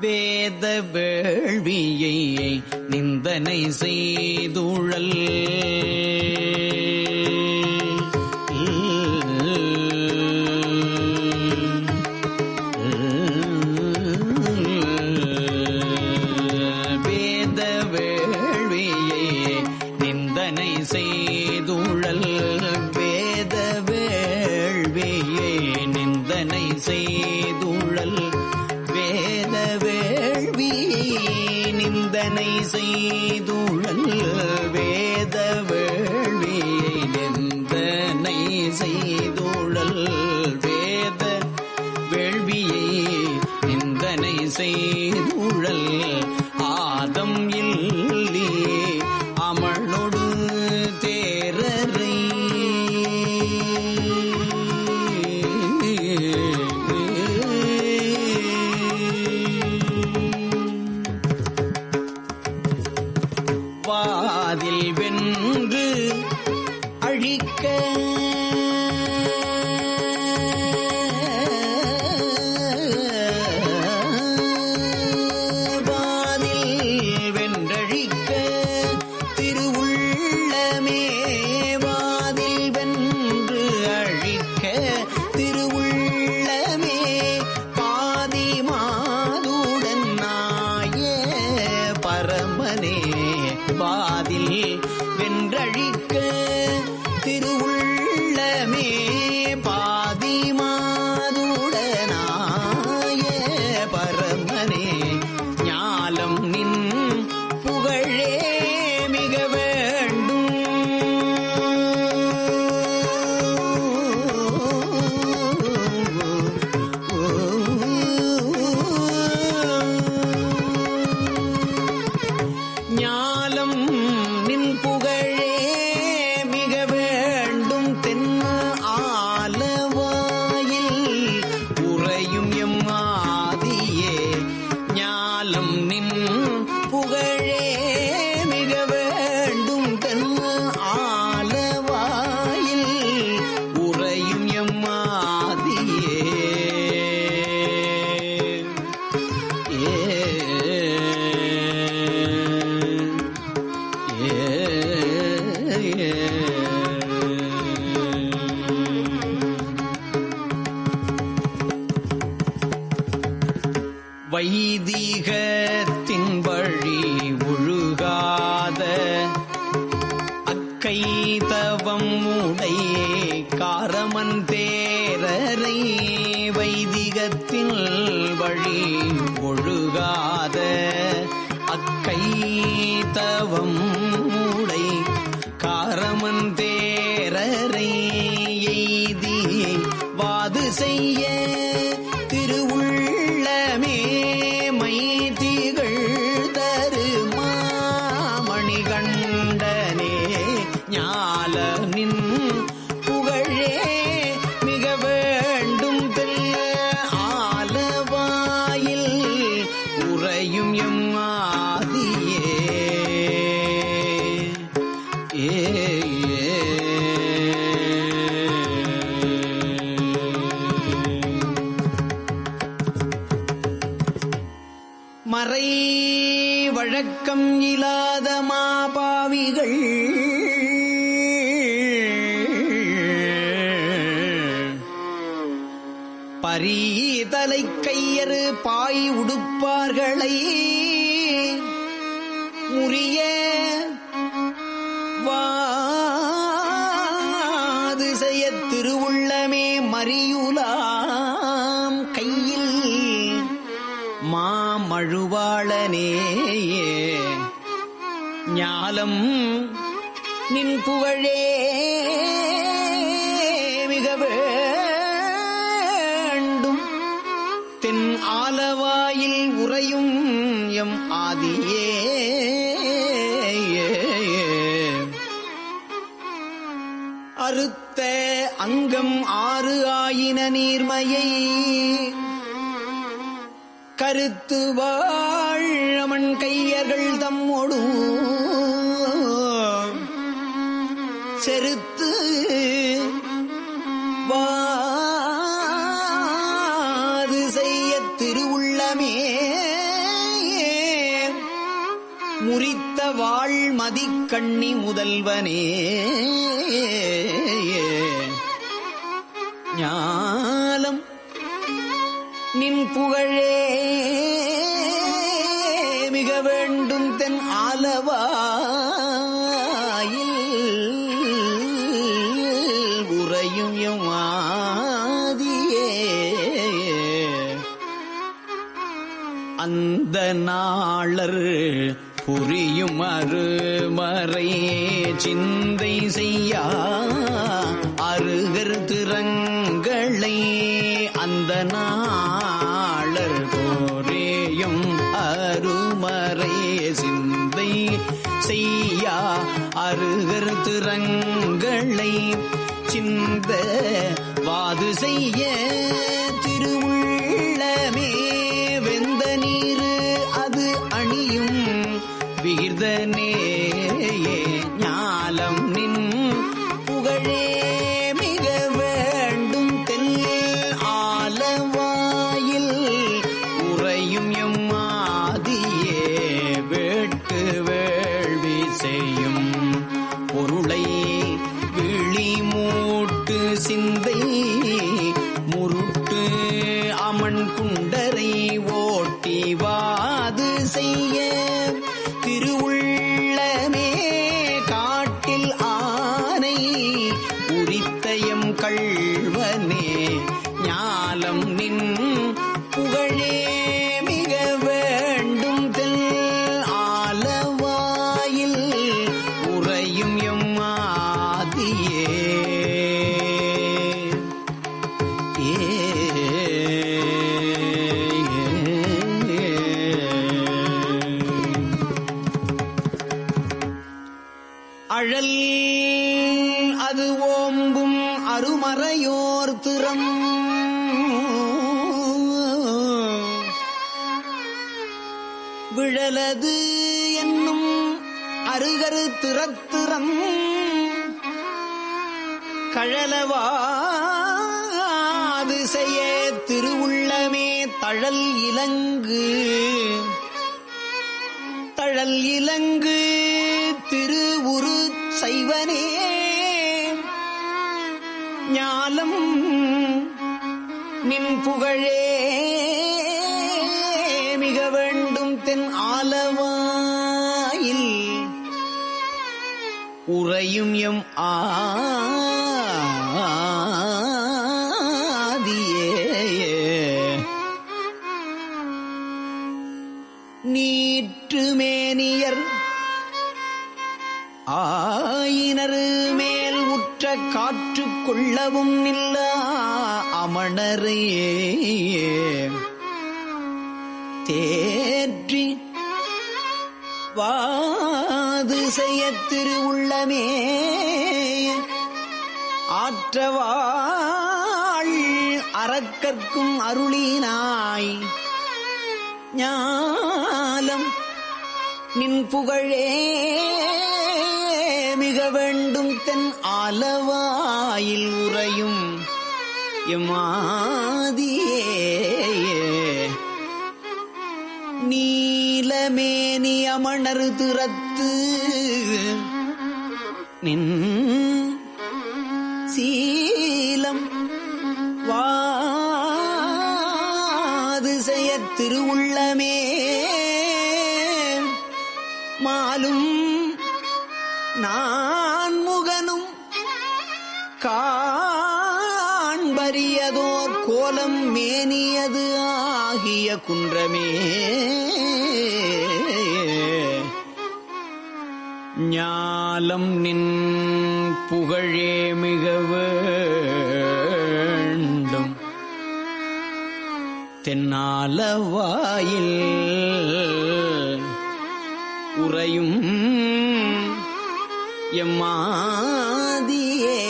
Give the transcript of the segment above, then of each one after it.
வேத வேள்வியை நிந்தனை செய்துழல். வாதில் வென்றழிக்க வைதீக அரியதலை கையறு பாய் உடுப்பார்களை. முறிய வாதிசைய திருவுள்ளமே மறியுலாம் கையில். மாமழுவாளனே ஞாலம் நின் புகழே. மிகவே உறையும் எம் ஆதியே. அறுத்த அங்கம் ஆறு ஆயின நீர்மையை. கருத்து வாழமன் கைய முறித்த வாழ் மதிக்கண்ணி முதல்வனே. ஞாலம் நின் புகழே. மிக வேண்டும் தென் ஆலவாயில் உறையும் ஆதியே. அந்த நாளர் புரியும் அருமறை சிந்தை செய்யா. அருகர் திறங்களை அந்த நாளர் போரேயும் அருமறை சிந்தை செய்யா. அருகர் திறங்களை சிந்த வாது செய்ய. அழல் அது ஓம்பும் அருமறையோர் திறம் விழலது என்னும் அருகரு திறத்திறம் கழலவா தழல் இலங்கு. தழல் இலங்கு திருவுரு சைவனே. ஞாலம் நின் புகழே. மிக வேண்டும் தென் ஆலவாயில். உறையும் எம் ஆ ஆயினர் மேல் உற்ற காற்று கொள்ளவும் நில்ல அமணரே. தேற்றி வாது செய்ய திருவுள்ளமே. ஆற்றவாள் அறக்கற்கும் அருளினாய். ஞாலம் நின் புகழே. மிக வேண்டும் தென் ஆலவாயில் உறையும் எமாதியே நீலமேனி அமணர் திறத்து நின் சீலம் வாது செய்ய திருவுள்ள உள்ளம் நின் புகழே மிக வேண்டும். தென்னால வாயில் உறையும் எம்மாதியே.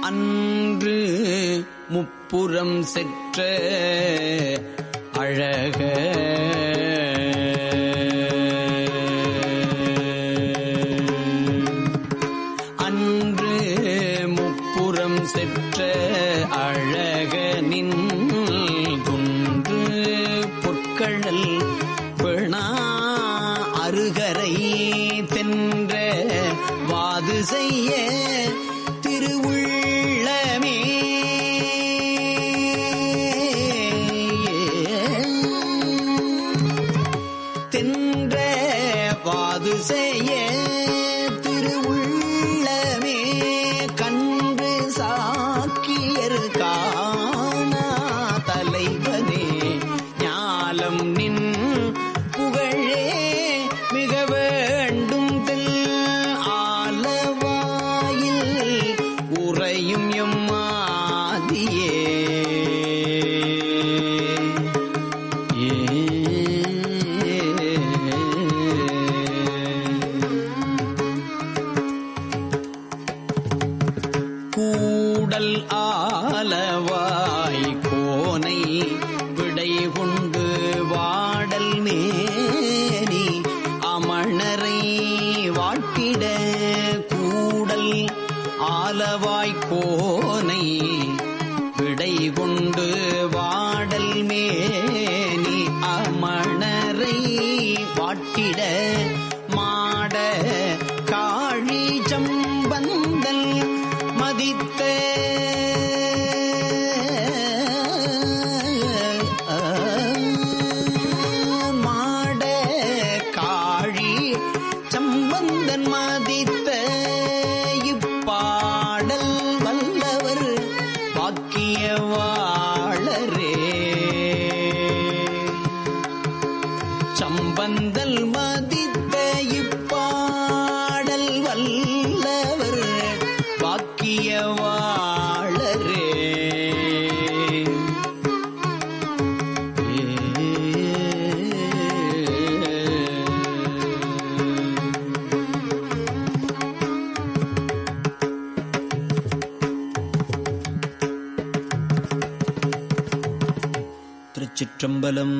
அன்று முப்புறம் செற்ற அழக ஆலவாய் திருச்சிற்றம்பலம்